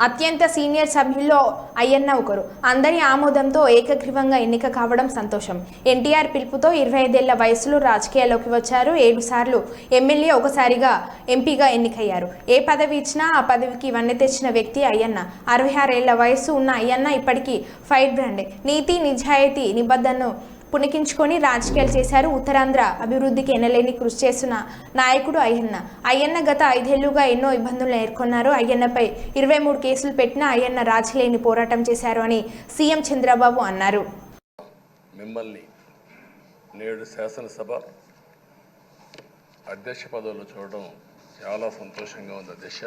అత్యంత సీనియర్ సభ్యుల్లో అయ్యన్న ఒకరు. అందరి ఆమోదంతో ఏకగ్రీవంగా ఎన్నిక కావడం సంతోషం. ఎన్టీఆర్ పిలుపుతో ఇరవై ఐదేళ్ళ వయసులో రాజకీయాల్లోకి వచ్చారు ఏడు సార్లు ఎమ్మెల్యే ఒకసారిగా ఎంపీగా ఎన్నికయ్యారు. ఏ పదవి ఇచ్చినా ఆ పదవికి వన్నె తెచ్చిన వ్యక్తి అయ్యన్న. అరవై ఆరేళ్ళ వయసు ఉన్న అయ్యన్న ఇప్పటికీ ఫైట్ బ్రాండే. నీతి నిజాయితీ నిబద్ధను పుణికించుకొని రాజకీయాలు చేశారు ఉత్తరాంధ్ర అభివృద్ధికి ఎనలేని కృషి చేస్తున్న నాయకుడు అయ్యన్న. అయ్యన్న గత ఐదేళ్ళుగా ఎన్నో ఇబ్బందులు ఎదుర్కొన్నారు. అయ్యన్నపై ఇరవై మూడు కేసులు పెట్టిన అయ్యన్న రాజీలేని పోరాటం చేశారు అని సీఎం చంద్రబాబు అన్నారు. మిమ్మల్ని నేడు శాసనసభ అధ్యక్ష పదవిలో చూడడం చాలా సంతోషంగా ఉంది అధ్యక్ష.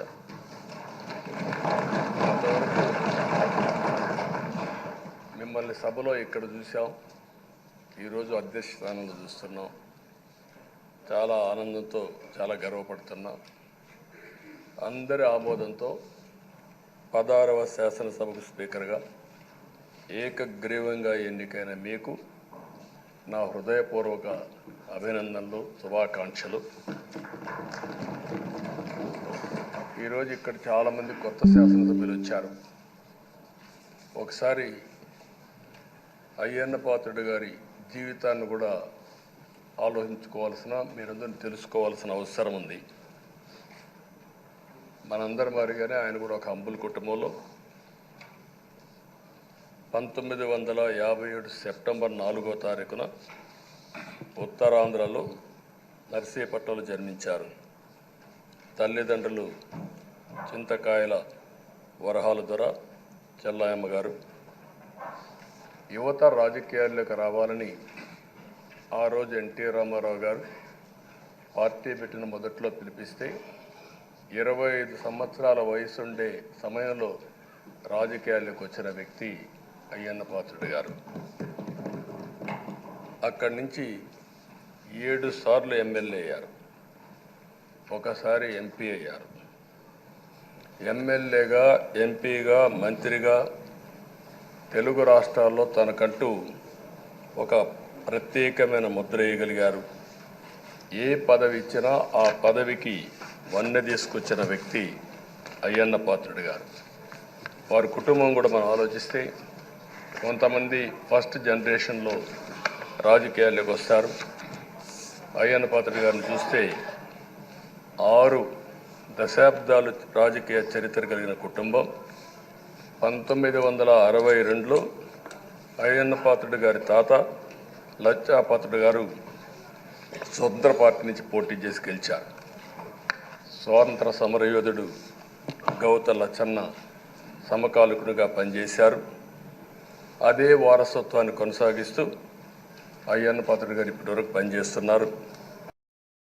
మిమ్మల్ని సభలో ఇక్కడ చూసాం ఈరోజు అధ్యక్ష స్థానంలో చూస్తున్నాం. చాలా ఆనందంతో చాలా గర్వపడుతున్నాం. అందరి ఆమోదంతో పదహారవ శాసనసభకు స్పీకర్గా ఏకగ్రీవంగా ఎన్నికైన మీకు నా హృదయపూర్వక అభినందనలు శుభాకాంక్షలు. ఈరోజు ఇక్కడ చాలామంది కొత్త శాసనసభ్యులు వచ్చారు. ఒకసారి అయ్యన్న పాత్రుడు గారి జీవితాన్ని కూడా ఆలోచించుకోవాల్సిన మీరందరూ తెలుసుకోవాల్సిన అవసరం ఉంది. మనందరి మారిగానే ఆయన కూడా ఒక అంబుల్ కుటుంబంలో. పంతొమ్మిది వందల యాభై ఏడు సెప్టెంబర్ నాలుగో తారీఖున ఉత్తరాంధ్రలో నర్సీపట్నంలో జన్మించారు. తల్లిదండ్రులు చింతకాయల వరహాల దొర చెల్లాయమ్మ గారు. యువత రాజకీయాల్లోకి రావాలని ఆ రోజు ఎన్టీ రామారావు గారు పార్టీ పెట్టిన మొదట్లో పిలిపిస్తే ఇరవై ఐదు సంవత్సరాల వయసుండే సమయంలో రాజకీయాల్లోకి వచ్చిన వ్యక్తి అయ్యన్న పాత్రుడు గారు. అక్కడి నుంచి ఏడు సార్లు ఎమ్మెల్యే అయ్యారు. ఒకసారి ఎంపీ అయ్యారు. ఎమ్మెల్యేగా ఎంపీగా మంత్రిగా తెలుగు రాష్ట్రాల్లో తనకంటూ ఒక ప్రత్యేకమైన ముద్ర వేయగలిగారు. ఏ పదవి ఇచ్చినా ఆ పదవికి వన్నె తీసుకొచ్చిన వ్యక్తి అయ్యన్న పాత్రుడు గారు. వారి కుటుంబం కూడా మనం ఆలోచిస్తే కొంతమంది ఫస్ట్ జనరేషన్లో రాజకీయాల్లోకి వస్తారు. అయ్యన్న పాత్రుడు గారిని చూస్తే ఆరు దశాబ్దాలు రాజకీయ చరిత్ర కలిగిన కుటుంబం. పంతొమ్మిది వందల అరవై రెండులో అయ్యన్న పాత్రుడు గారి తాత లచ్చా పాత్రుడు గారు స్వతంత్ర పార్టీ నుంచి పోటీ చేసి గెలిచారు. స్వాతంత్ర సమరయోధుడు గౌత లచ్చన్న సమకాలికునిగా పనిచేశారు. అదే వారసత్వాన్ని కొనసాగిస్తూ అయ్యన్న పాత్రుడు గారు ఇప్పటివరకు పనిచేస్తున్నారు.